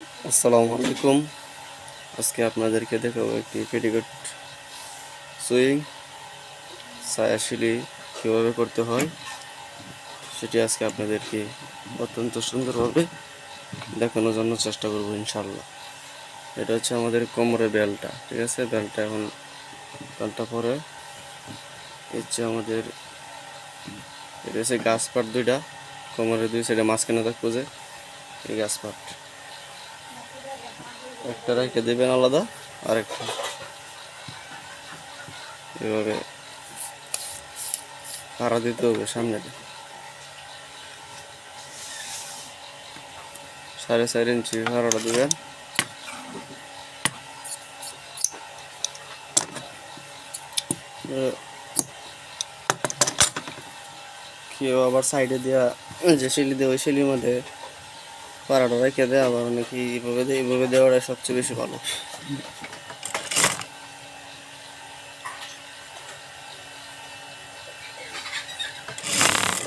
আসসালামু আলাইকুম। আজকে আপনাদেরকে দেখাবো একটি পেটিকোট সুইং, ছায়াশিলি কীভাবে করতে হয়, সেটি আজকে আপনাদেরকে অত্যন্ত সুন্দরভাবে দেখানোর জন্য চেষ্টা করব ইনশাল্লাহ এটা হচ্ছে আমাদের কোমরে বেলটা, ঠিক আছে? বেলটা এখন, বেলটা পরে হচ্ছে আমাদের, এটা হচ্ছে গাছপাট দুইটা কোমরে দুই সাইডে মাঝখানে থাকব যে, এই গাছ পাট একটা রেখে দেবেন আলাদা, আরেকটা। এভাবে ভাড়া দিতে হবে সামনে সাড়ে চার ইঞ্চি ভাড়াটা দেবেন। কেউ আবার সাইডে দেওয়া যে শিলি দেয়, ওই শিলির মধ্যে পাড়াটা রেখে দেয়, আবার অনেকে এইভাবে দেয় এইভাবে দেওয়াটা সবচেয়ে বেশি ভালো।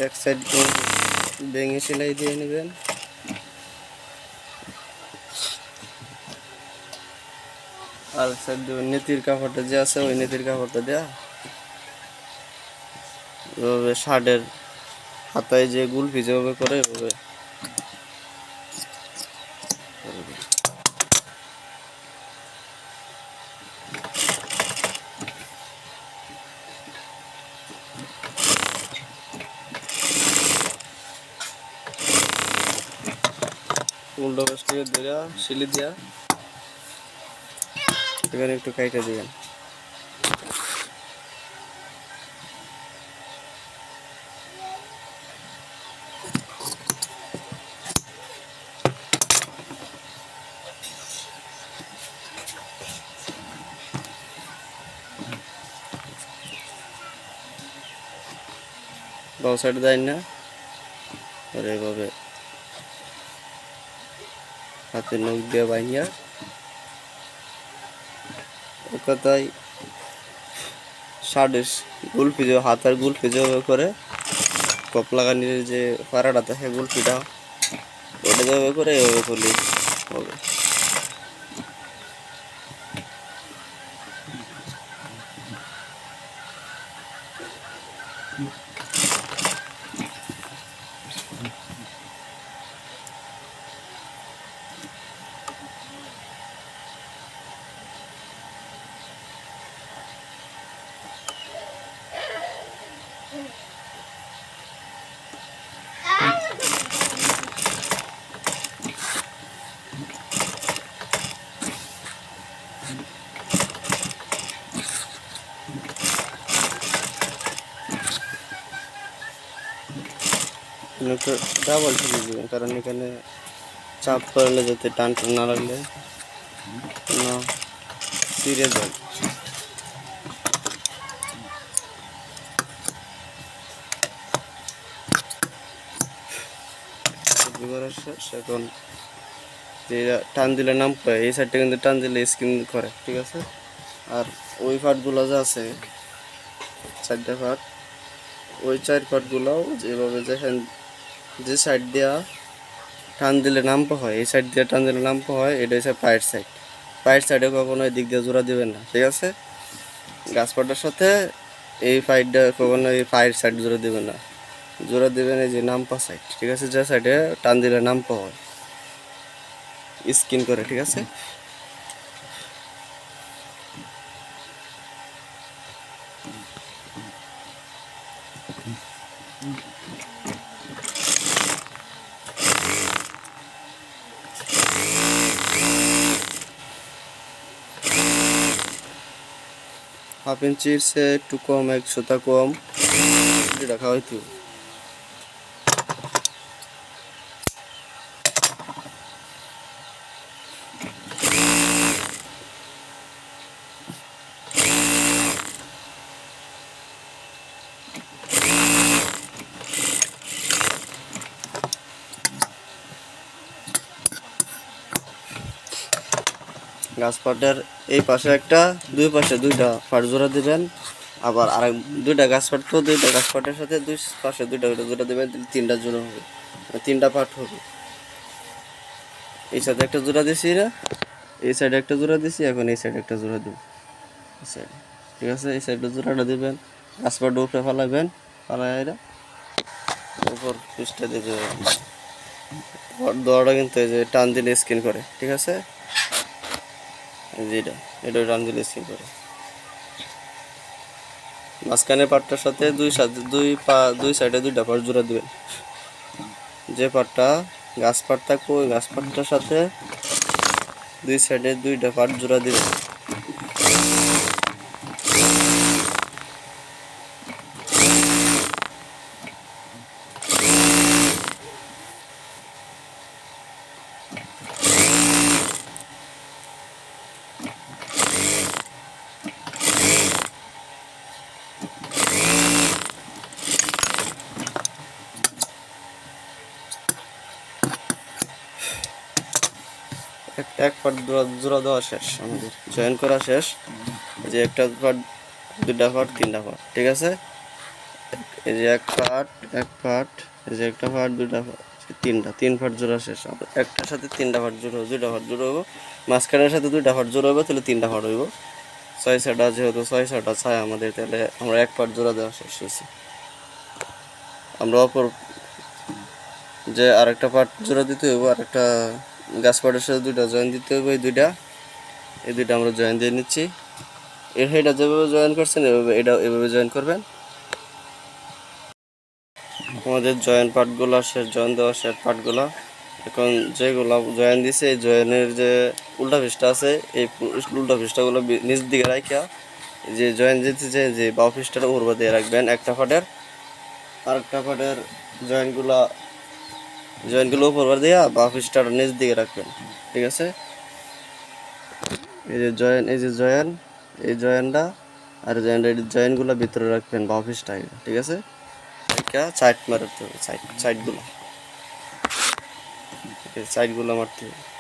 এক সাইড ভেঙে সেলাই দিয়ে নেবেন। আর সাইড নেতির কাপড়টা যে আছে, ওই নেতির কাপড়টা দেয়া। এভাবে শার্টের হাতায় যে গুলফি যেভাবে করে, এভাবে উল্টো পাশ শিলি দিয়া। এখানে একটু কাইটা দিবেন। বাউ সাইড দেয় না। আর এভাবে হাতে নখ দিয়ে বাইনিয়া কথাই শার্টের গুলফি যে, হাতার গুলফি পিজো করে কপলা লাগানির যে পাড়াটা থাকে গুলফিটা, ওটা যেভাবে করে এভাবে করলি হবে। একটু ডাবল ঠেলে দেবেন কারণ এখানে চাপ করলে যাতে টান টান না লাগলে না। যায় এখন টান দিলে নাম পায় এই সাইডটা কিন্তু টান দিলে স্কিন করে, ঠিক আছে? আর ওই পার্টগুলো যা আছে, চারটা পার্ট ওই চার পার্টগুলোও যেভাবে যেখান যে সাইড দেওয়া টান দিলে নাম্পা হয়, এই সাইড দিয়ে টান দিলে নাম্পা হয়, এটা হচ্ছে পায়ের সাইড পায়ের সাইডে কখনো এই দিক দিয়ে জোড়া দেবেন না, ঠিক আছে? গাছপাটার সাথে এই ফাইডটা কখনো এই পায়ের সাইড জোড়া দেবেন না। জোড়া দেবেন এই যে নাম্পা সাইড ঠিক আছে? যে সাইডে টান দিলে নাম্পা হয়। স্কিন করে, ঠিক আছে? হাফ ইঞ্চির সে একটু কম এক সুতা কম রাখা হয়তো গাছ পাটের এই পাশে একটা, দুই পাশে দুইটা পাট জোড়া দিবেন, আবার আরেক দুইটা গাছ পাট তো দুইটা গাছ পাটের সাথে দুই পাশে দুইটা দুইটা জোড়া দেবেন তিনটা জোড়া হবে মানে তিনটা পাট হবে। এই সাইডে একটা জোড়া দিছি এরা এই সাইডে একটা জোড়া দিছি, এখন এই সাইডে একটা জোড়া দিব। এই সাইডে, ঠিক আছে? এই সাইডে জোড়াটা দিবেন, গাছপাট উপরে ফালাবেন ফালাই এরা, উপর পিসটা দেবেন। দোয়াটা কিন্তু এই যে টান দিলে স্কিন করে, ঠিক আছে? যে এটা এটা স্কিন করে। মাঝখানে পাটটার সাথে দুই সাথে, দুই পা, দুই সাইডে দুইটা পাট জোড়া দেবেন। যে পাটটা গাছ পাট থাকবে ওই গাছ পাটটার সাথে দুই সাইডে দুইটা পাট জোড়া দিবেন। এক পাট জোড়া দেওয়া শেষ, আমাদের জয়েন করা শেষ। যে একটা পাট দুটা পাট, তিনটা পাট, ঠিক আছে? এই যে এক পাট এক পাট, এই যে একটা পাট দুটা পাট তিনটা, তিন ফাট জোড়া শেষ। একটার সাথে তিনটা ফাট জোড়া দুইটা ফাট জোড়া হইব। মাঝখানের সাথে দুইটা ফাট জোড়া হইব, তাহলে তিনটা ফাট হইব। ছয় ছয়টা, যেহেতু ছয় ছয়টা ছায় আমাদের, তাহলে আমরা এক পাট জোড়া দেওয়া শেষ হয়েছে। আমরা অপর যে আরেকটা পাট জোড়া দিতে হইব, আরেকটা গাছ পাটের সাথে দুইটা জয়েন দিতে হবে, এই দুইটা। এই দুইটা আমরা জয়েন দিয়ে নিচ্ছি। এর এটা যেভাবে জয়েন করছেন, এভাবে এটা এভাবে জয়েন করবেন। আমাদের জয়েন পার্টগুলো শেষ জয়েন দেওয়া শেষ পার্টগুলো এখন যেগুলো জয়েন দিছে, এই জয়েনের যে উল্টা পৃষ্ঠা আছে, এই উল্টা পৃষ্ঠাগুলো নিচ দিকে রাখা যে জয়েন দিতেছে, যে বাউ পৃষ্ঠাটা উপর দিয়ে রাখবেন একটা ফাটের আরেকটা ফাটের জয়েনগুলো জয়েনগুলো উপর দিয়া বা পৃষ্ঠাটা নিচ দিকে রাখবেন, ঠিক আছে? এই যে জয়েন, এই যে জয়েন, এই জয়েনটা আর জয়েন এই জয়েনগুলো ভিতরে রাখবেন বা পৃষ্ঠা ঠিক আছে? সাইড মারতে হবে, সাইড, সাইডগুলো। সাইডগুলো মারতে হবে।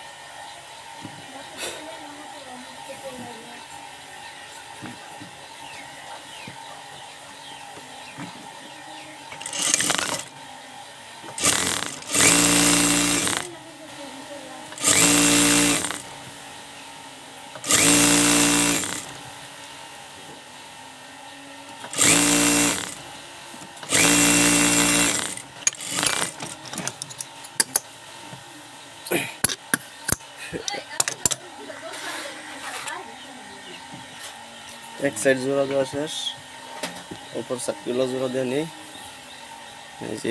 এক সাইড জোড়া দেওয়া শেষ, উপর সাইডগুলো জোড়া দিয়ে নিই।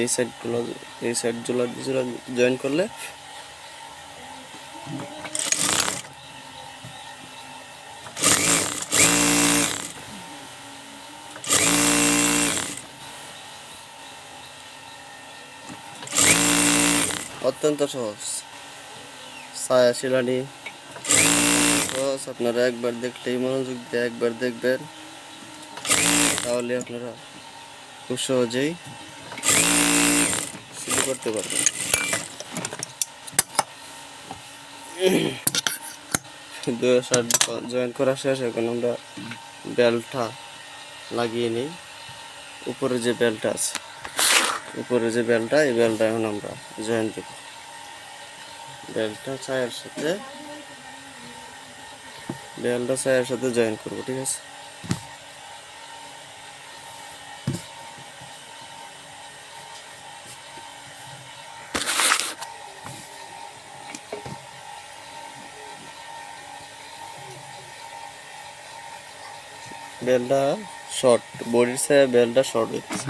এই সাইডগুলো এই সাইড জোড়া জোড়া জয়েন করলে। অত্যন্ত সহজ। ছায়া শিলানি। সহজ আপনারা একবার দেখলেই মনোযোগ দিয়ে একবার দেখবেন। তাহলে আপনারা খুব সহজেই শুরু করতে পারবেন। শার্ট জয়েন করা শেষ, এখন আমরা বেল্টটা লাগিয়ে নিই। উপরে যে বেল্টটা আছে, উপরে যে বেলটা এই বেলটা এখন আমরা জয়েন দেব বেলটা ছায়ের সাথে বেলটা ছায়ের সাথে জয়েন করব, ঠিক আছে? বেলটা শর্ট বডির সাথে বেলটা শর্ট হচ্ছে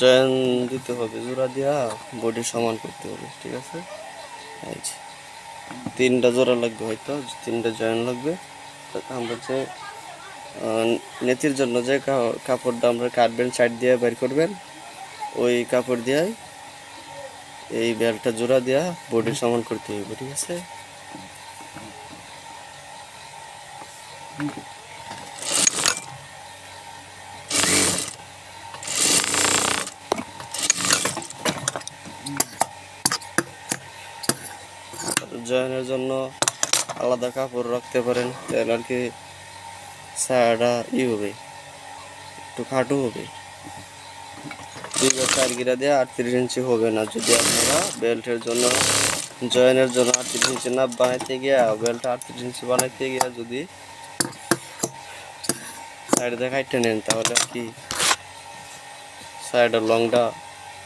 জয়েন দিতে হবে, জোড়া দিয়া বডি সমান করতে হবে, ঠিক আছে? যে। তিনটা জোড়া লাগবে হয়তো তিনটা জয়েন লাগবে। আমরা যে নেতির জন্য যে কাপড়টা আমরা কাটবেন সাইড দিয়ে বের করবেন ওই কাপড় দিয়ে এই বেলটা জোড়া দেওয়া বডি সমান করতে হবে ঠিক আছে জয়েনের জন্য আলাদা কাপড় রাখতে পারেন, তাহলে আর কি ছায়াটা ই হবে, একটু খাটো হবে। দুই চার গিরা দিয়ে আটত্রিশ ইঞ্চি হবে না, যদি আপনারা বেল্টের জন্য, জয়েনের জন্য আটত্রিশ ইঞ্চি না বানাইতে গিয়া, বেলটা আটত্রিশ ইঞ্চি বানাইতে গিয়া যদি সাইডে কাটতে নেন, তাহলে আর কি সাইডের লংটা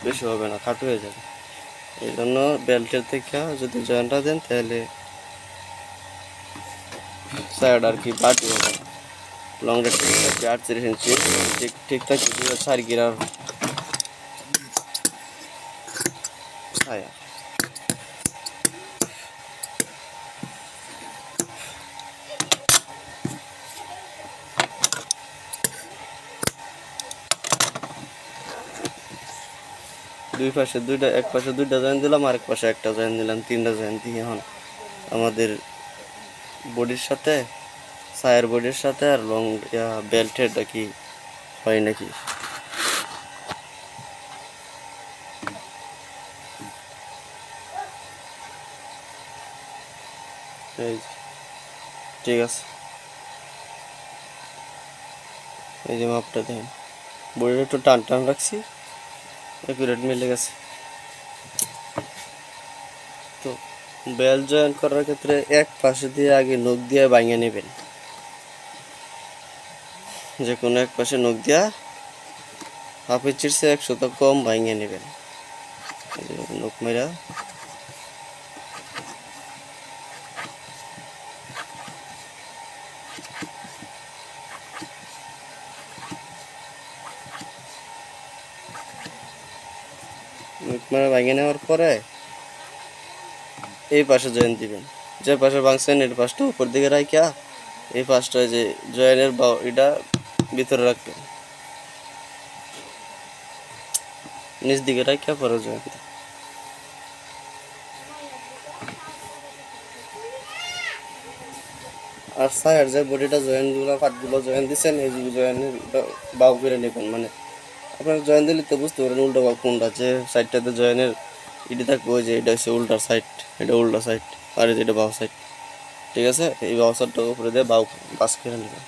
বেশি হবে না, খাটো হয়ে যাবে। এই জন্য বেল্টের থেকে যদি জয়েন্টটা দেন তাহলে সাইড আর কি বাটি হবে। লং থাকে আটত্রিশ ইঞ্চি ঠিক দুই গিরার ছায়া দুই পাশে দুইটা, এক পাশে দুইটা জয়েন দিলাম আর এক পাশে একটা জয়েন দিলাম, তিনটা জয়েন দিয়ে এখন আমাদের বডির সাথে সায়ের বডির সাথে আর লং বেল্টের কি হয় নাকি? ঠিক আছে। এই যে মাপটা দেখেন বডিটা একটু টান টান রাখছি। একুরেট মিলে গেছে। তো বেল জয়েন করার ক্ষেত্রে এক পাশে দিয়ে আগে নখ দিয়ে ভাঙিয়ে নেবেন। যে কোনো এক পাশে নখ দিয়া হাফ ইঞ্চির চেয়ে একশো কম ভাঙিয়ে নেবেন। নখ মেরা মেরা ভাঙিয়ে নেওয়ার পরে এই পাশে জয়েন দিবেন। যে পাশে ভাঙছেন এর পাশটা উপর দিকে রাখিয়া এই পাশটা যে জয়েনের বা এটা ভিতরে রাখবেন। নিচ দিকে রাখিয়া পরে জয়েন আর সাইড যে বডিটা জয়েনগুলো পাতগুলো জয়েন দিচ্ছেন এই জয়েনের বাউ করে নেবেন মানে আপনারা জয়েন দিলে তো বুঝতে পারেন উল্টো কোনটা যে সাইডটাতে জয়েনের ইডি থাকবে ওই যে এটা হচ্ছে উল্টা সাইড এটা উল্টা সাইড আর এই যে এটা বাউ সাইড ঠিক আছে? এই বাউ সাইডটা উপরে দিয়ে বাউ বাস করে নেবেন।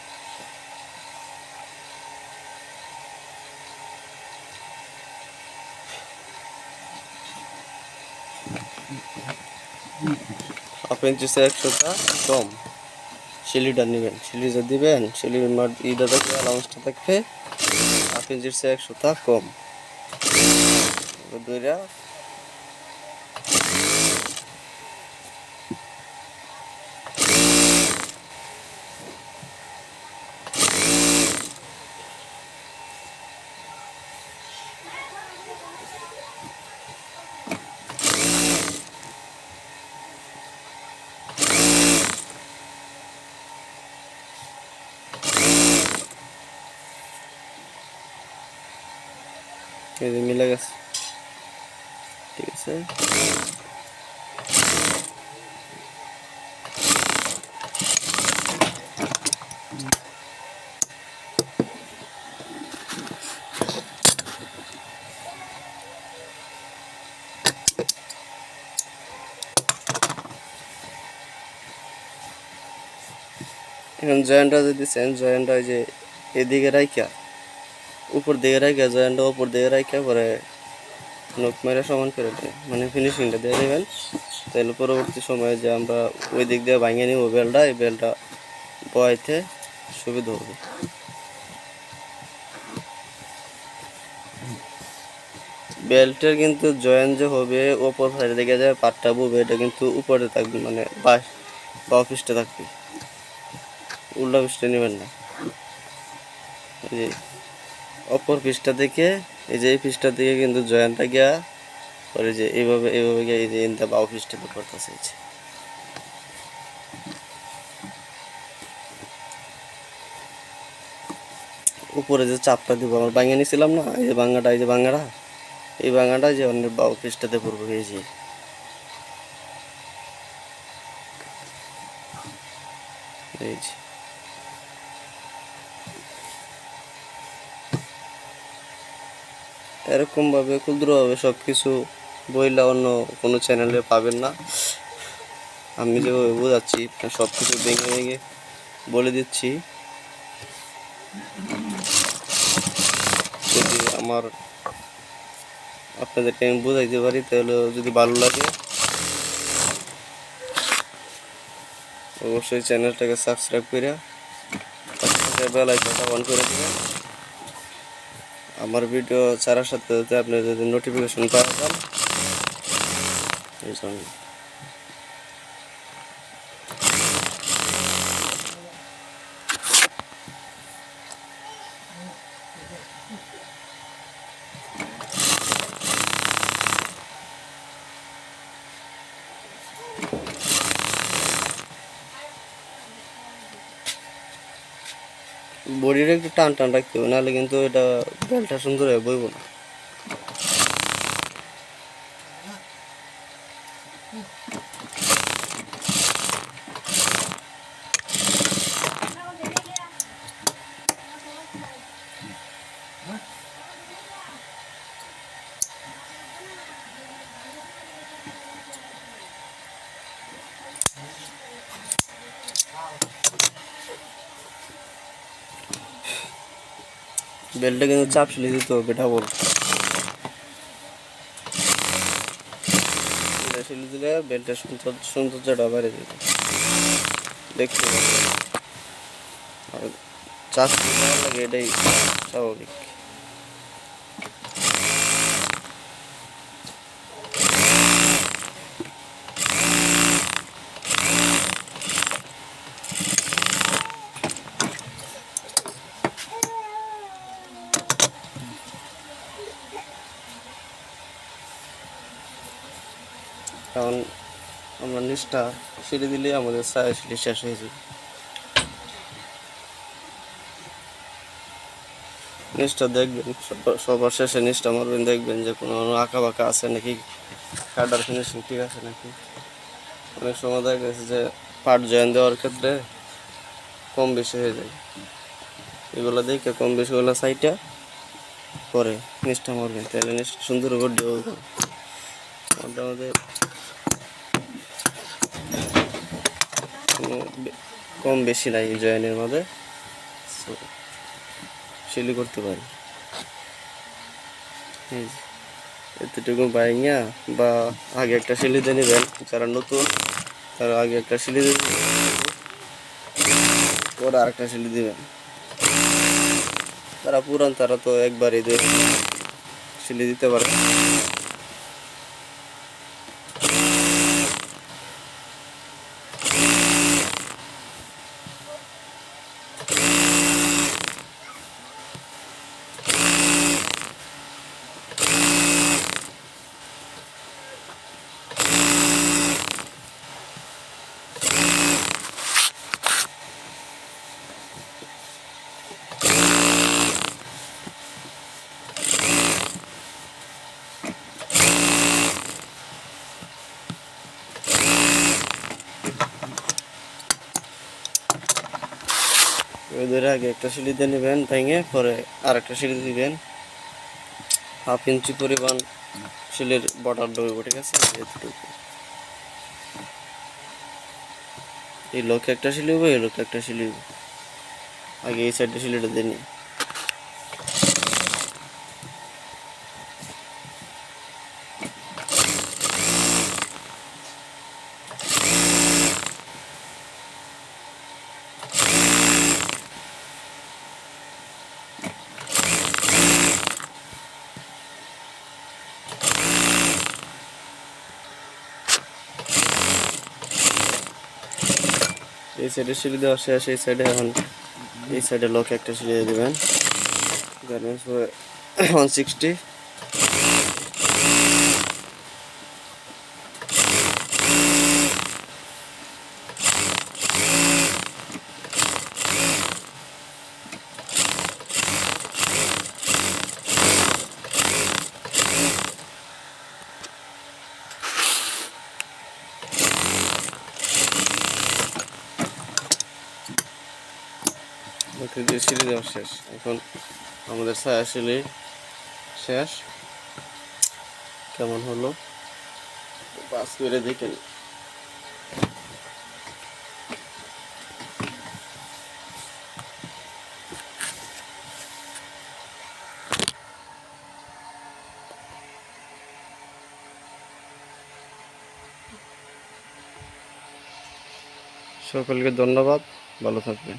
হাফ ইঞ্চি সে একশোটা কম সিলিটা নেবেন। সিলিটা দিবেন সিলির ইটা থাকবে অ্যালাউন্সটা থাকবে। হাফ ইঞ্চির সে একশোটা কম। দুইটা এই যে মিলে গেছে ঠিক আছে এখন জয়েন্টটা যদি সেন জয়েন্টটা ওই যে এদিকে রাইখা, উপর দিকে রাখা জয়েন্টটা উপর দিকে রাখা পরে নখ মেরে সমান করে দেয়। মানে ফিনিশিংটা দিয়ে দেবেন। তাহলে পরবর্তী সময়ে যে আমরা ওই দিক দিয়ে ভাঙিয়ে নিব বেলটা, এই বেলটা বয়াইতে সুবিধা হবে। বেল্টের কিন্তু জয়েন যে হবে, ওপর সাইডে দিকে যে পাটটা বুবে এটা কিন্তু উপরে থাকবে মানে বা বা পিসটা থাকবে। উল্টা পিসটা নেবেন না। যে অপর পিসটা থেকে এই যে এই পিসটা থেকে কিন্তু জয়েন্টটা গিয়া, পরে যে এইভাবে এইভাবে গিয়ে এই যে ইনটা বাউ পিসটাতে করতেছে, এই। উপরে যে চাপটা দিব, আমরা বাঙিয়ে নিয়েছিলাম না, এই যে বাঙ্গাটা এই যে বাঙ্গাটা এই বাঙ্গাটা যে অন্য বাউ পিসটাতে পড়ব, এই এই যে এরকমভাবে ক্ষুদ্রভাবে সব কিছু বইলা অন্য কোনো চ্যানেলে পাবেন না। আমি যেভাবে বোঝাচ্ছি সব কিছু ভেঙে ভেঙে বলে দিচ্ছি। যদি আমার আপনাদেরকে আমি বোঝাইতে পারি, তাহলে যদি ভালো লাগে, অবশ্যই চ্যানেলটাকে সাবস্ক্রাইব করে বেল আইকনটা অন করে দেবেন। আমার ভিডিও ছাড়ার সাথে সাথে আপনি যদি নোটিফিকেশন পাওয়া যান বডিটা একটু টান টান রাখতে হবে নাহলে কিন্তু এটা বেলটা সুন্দর হয়ে বইব না। বেলটা কিন্তু চাপ ছিলে দিত বেটা বল। দিলে সৌন্দর্যটা যেত দেখতে আর চাপ লাগে, এটাই স্বাভাবিক কারণ নিচটা সিঁড়ি দিলে আমাদের ছায়া সিঁড়ি শেষ হয়ে যাবে নিচটা দেখবেন সবার শেষে নিচটা মারবেন, দেখবেন যে কোনো আঁকা বাঁকা আছে নাকি, কাটার ফিনিশিং ঠিক আছে নাকি। অনেক সময় দেখা গেছে যে পাট জয়েন দেওয়ার ক্ষেত্রে কম বেশি হয়ে যায়। এগুলো দেখে কম বেশি হলো সাইডটা পরে নিচটা মারবেন, তাহলে নিচটা সুন্দর করে দেবো মোটামুটি কোনো বে- কম বেশি নাই জয়েনের মধ্যে সিলি করতে পারি। এতটুকু বাইঙ্গা বা আগে একটা সিলি দিয়ে নেবেন, যারা নতুন, তারা আগে একটা সিলি দিয়ে নেবেন। পরে আর একটা সিলি দিবেন। তারা পুরান, তারা তো একবারই সিলি দিতে পারে ওদের আগে একটা দিয়ে নেবেন, ভেঙে পরে আর একটা সিঁড়ি দিবেন। হাফ ইঞ্চি পরিমাণ শিলের বর্ডার দেবো ঠিক আছে? এই লোক একটা সিলি হবে এই লোক একটা সিলি হবে আগে এই সাইডে সিলিটা দিয়ে নিই। এই সাইডে সিঁড়ি দেওয়া আসে এই সাইডে এখন, এই সাইডে লক একটা সিঁড়ি দেবেন। গার্মেন্টস ওয়ান সিক্সটি ওকে দিয়ে দেওয়া শেষ। এখন আমাদের ছায়া সিঁড়ি শেষ। কেমন হলো? পাস করে দেখে নিই। সকলকে ধন্যবাদ। ভালো থাকবেন।